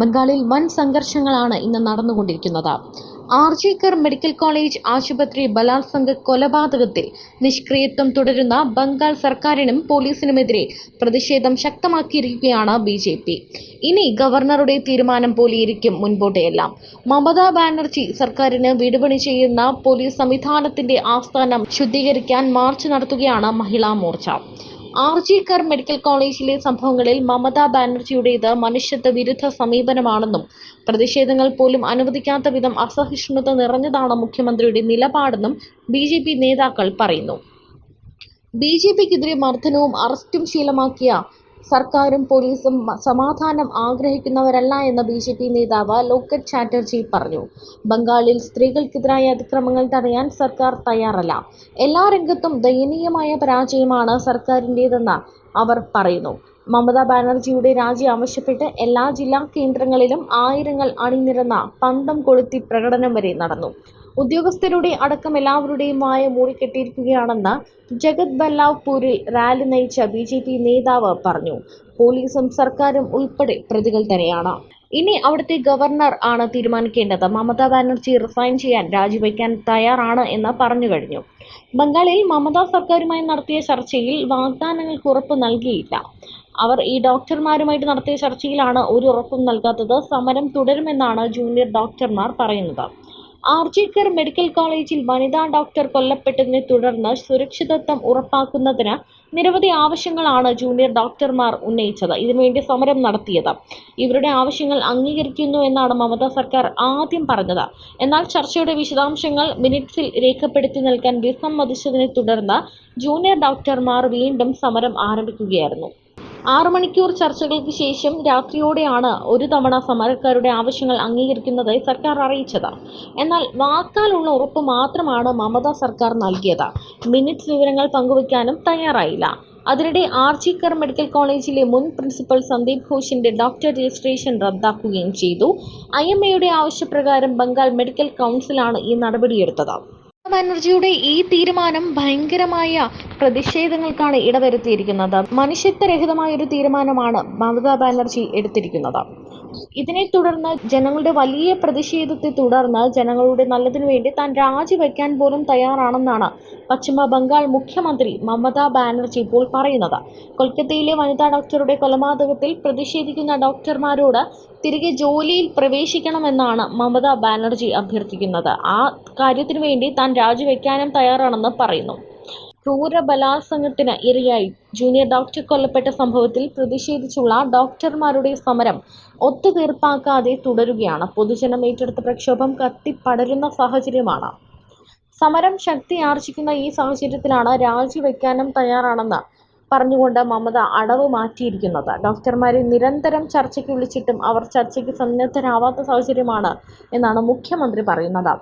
ബംഗാളിൽ വൻ സംഘർഷങ്ങളാണ് ഇന്ന് നടന്നുകൊണ്ടിരിക്കുന്നത്. ആർജിക്കർ മെഡിക്കൽ കോളേജ് ആശുപത്രി ബലാത്സംഗ കൊലപാതകത്തിൽ നിഷ്ക്രിയത്വം തുടരുന്ന ബംഗാൾ സർക്കാരിനും പോലീസിനുമെതിരെ പ്രതിഷേധം ശക്തമാക്കിയിരിക്കുകയാണ് ബി ജെ പി. ഇനി ഗവർണറുടെ തീരുമാനം പോലെയിരിക്കും മുൻപോട്ടെയെല്ലാം. മമതാ ബാനർജി സർക്കാരിന് വിടുപണി ചെയ്യുന്ന പോലീസ് സംവിധാനത്തിന്റെ ആസ്ഥാനം ശുദ്ധീകരിക്കാൻ മാർച്ച് നടത്തുകയാണ് മഹിളാ മോർച്ച. ആർജിക്കർ മെഡിക്കൽ കോളേജിലെ സംഭവങ്ങളിൽ മമതാ ബാനർജിയുടേത് മനുഷ്യത്വ വിരുദ്ധ സമീപനമാണെന്നും പ്രതിഷേധങ്ങൾ പോലും അനുവദിക്കാത്ത വിധം അസഹിഷ്ണുത നിറഞ്ഞതാണ് മുഖ്യമന്ത്രിയുടെ നിലപാടെന്നും ബി ജെ പി നേതാക്കൾ പറയുന്നു. ബി ജെ പിക്കെതിരെ മർദ്ദനവും അറസ്റ്റും ശീലമാക്കിയ സർക്കാരും പോലീസും സമാധാനം ആഗ്രഹിക്കുന്നവരല്ല എന്ന് ബി ജെ പി നേതാവ് ലോക്കറ്റ് ചാറ്റർജി പറഞ്ഞു. ബംഗാളിൽ സ്ത്രീകൾക്കെതിരായ അതിക്രമങ്ങൾ തടയാൻ സർക്കാർ തയ്യാറല്ല. എല്ലാ രംഗത്തും ദയനീയമായ പരാജയമാണ് സർക്കാരിന്റേതെന്ന് അവർ പറയുന്നു. മമതാ ബാനർജിയുടെ രാജി ആവശ്യപ്പെട്ട് എല്ലാ ജില്ലാ കേന്ദ്രങ്ങളിലും ആയിരങ്ങൾ അണിനിരന്ന പന്തം കൊളുത്തി പ്രകടനം വരെ നടന്നു. ഉദ്യോഗസ്ഥരുടെ അടക്കം എല്ലാവരുടെയും വായ മൂടിക്കെട്ടിയിരിക്കുകയാണെന്ന് ജഗത് ബല്ലാവ്പൂരിൽ റാലി നയിച്ച ബി ജെ പി നേതാവ് പറഞ്ഞു. പോലീസും സർക്കാരും ഉൾപ്പെടെ പ്രതികൾ തന്നെയാണ്. ഇനി അവിടുത്തെ ഗവർണർ ആണ് തീരുമാനിക്കേണ്ടത്. മമതാ ബാനർജി റിസൈൻ ചെയ്യാൻ രാജിവെക്കാൻ തയ്യാറാണ് എന്ന് പറഞ്ഞു കഴിഞ്ഞു. ബംഗാളിൽ മമതാ സർക്കാരുമായി നടത്തിയ ചർച്ചയിൽ വാഗ്ദാനങ്ങൾക്ക് ഉറപ്പ് നൽകിയില്ല. അവർ ഈ ഡോക്ടർമാരുമായിട്ട് നടത്തിയ ചർച്ചയിലാണ് ഒരു ഉറപ്പും നൽകാത്തത്. സമരം തുടരുമെന്നാണ് ജൂനിയർ ഡോക്ടർമാർ പറയുന്നത്. ആർജിക്കർ മെഡിക്കൽ കോളേജിൽ വനിതാ ഡോക്ടർ കൊല്ലപ്പെട്ടതിനെ തുടർന്ന് സുരക്ഷിതത്വം ഉറപ്പാക്കുന്നതിന് നിരവധി ആവശ്യങ്ങളാണ് ജൂനിയർ ഡോക്ടർമാർ ഉന്നയിച്ചത്. ഇതിനുവേണ്ടി സമരം നടത്തിയത്. ഇവരുടെ ആവശ്യങ്ങൾ അംഗീകരിക്കുന്നു എന്നാണ് മമതാ സർക്കാർ ആദ്യം പറഞ്ഞത്. എന്നാൽ ചർച്ചയുടെ വിശദാംശങ്ങൾ മിനിറ്റ്സിൽ രേഖപ്പെടുത്തി നൽകാൻ വിസമ്മതിച്ചതിനെ തുടർന്ന് ജൂനിയർ ഡോക്ടർമാർ വീണ്ടും സമരം ആരംഭിക്കുകയായിരുന്നു. ആറു മണിക്കൂർ ചർച്ചകൾക്ക് ശേഷം രാത്രിയോടെയാണ് ഒരു തവണ സമരക്കാരുടെ ആവശ്യങ്ങൾ അംഗീകരിക്കുന്നതായി സർക്കാർ അറിയിച്ചത്. എന്നാൽ വാക്കാലുള്ള ഉറപ്പ് മാത്രമാണ് മമത സർക്കാർ നൽകിയത്. മിനിറ്റ്സ് വിവരങ്ങൾ പങ്കുവയ്ക്കാനും തയ്യാറായില്ല. അതിനിടെ ആർജിക്കർ മെഡിക്കൽ കോളേജിലെ മുൻ പ്രിൻസിപ്പൽ സന്ദീപ് ഘോഷിന്റെ ഡോക്ടർ രജിസ്ട്രേഷൻ റദ്ദാക്കുകയും ചെയ്തു. ഐ എം എയുടെ ആവശ്യപ്രകാരം ബംഗാൾ മെഡിക്കൽ കൗൺസിലാണ് ഈ നടപടിയെടുത്തത്. ബാനർജിയുടെ ഈ തീരുമാനം ഭയങ്കരമായ പ്രതിഷേധങ്ങൾക്കാണ് ഇടവരുത്തിയിരിക്കുന്നത്. മനുഷ്യത്വരഹിതമായ ഒരു തീരുമാനമാണ് മമതാ ബാനർജി എടുത്തിരിക്കുന്നത്. ഇതിനെ തുടർന്ന് ജനങ്ങളുടെ വലിയ പ്രതിഷേധത്തെ തുടർന്ന് ജനങ്ങളുടെ നല്ലതിനു വേണ്ടി താൻ രാജിവെക്കാൻ പോലും തയ്യാറാണെന്നാണ് പശ്ചിമ ബംഗാൾ മുഖ്യമന്ത്രി മമതാ ബാനർജി ഇപ്പോൾ പറയുന്നത്. കൊൽക്കത്തയിലെ വനിതാ ഡോക്ടറുടെ കൊലപാതകത്തിൽ പ്രതിഷേധിക്കുന്ന ഡോക്ടർമാരോട് തിരികെ ജോലിയിൽ പ്രവേശിക്കണമെന്നാണ് മമതാ ബാനർജി അഭ്യർത്ഥിക്കുന്നത്. ആ കാര്യത്തിനു വേണ്ടി താൻ രാജിവെക്കാനും തയ്യാറാണെന്ന് പറയുന്നു. ക്രൂര ബലാത്സംഗത്തിന് ഇരയായി. ജൂനിയർ ഡോക്ടർ കൊല്ലപ്പെട്ട സംഭവത്തിൽ പ്രതിഷേധിച്ചുള്ള ഡോക്ടർമാരുടെ സമരം ഒത്തുതീർപ്പാക്കാതെ തുടരുകയാണ്. പൊതുജനം ഏറ്റെടുത്ത പ്രക്ഷോഭം കത്തിപ്പടരുന്ന സാഹചര്യമാണ്. സമരം ശക്തി ആർജിക്കുന്ന ഈ സാഹചര്യത്തിലാണ് രാജിവെക്കാനും തയ്യാറാണെന്ന് പറഞ്ഞുകൊണ്ട് മമത അടവ് മാറ്റിയിരിക്കുന്നത്. ഡോക്ടർമാരെ നിരന്തരം ചർച്ചയ്ക്ക് വിളിച്ചിട്ടും അവർ ചർച്ചയ്ക്ക് സന്നദ്ധരാവാത്ത സാഹചര്യമാണ് എന്നാണ് മുഖ്യമന്ത്രി പറയുന്നത്.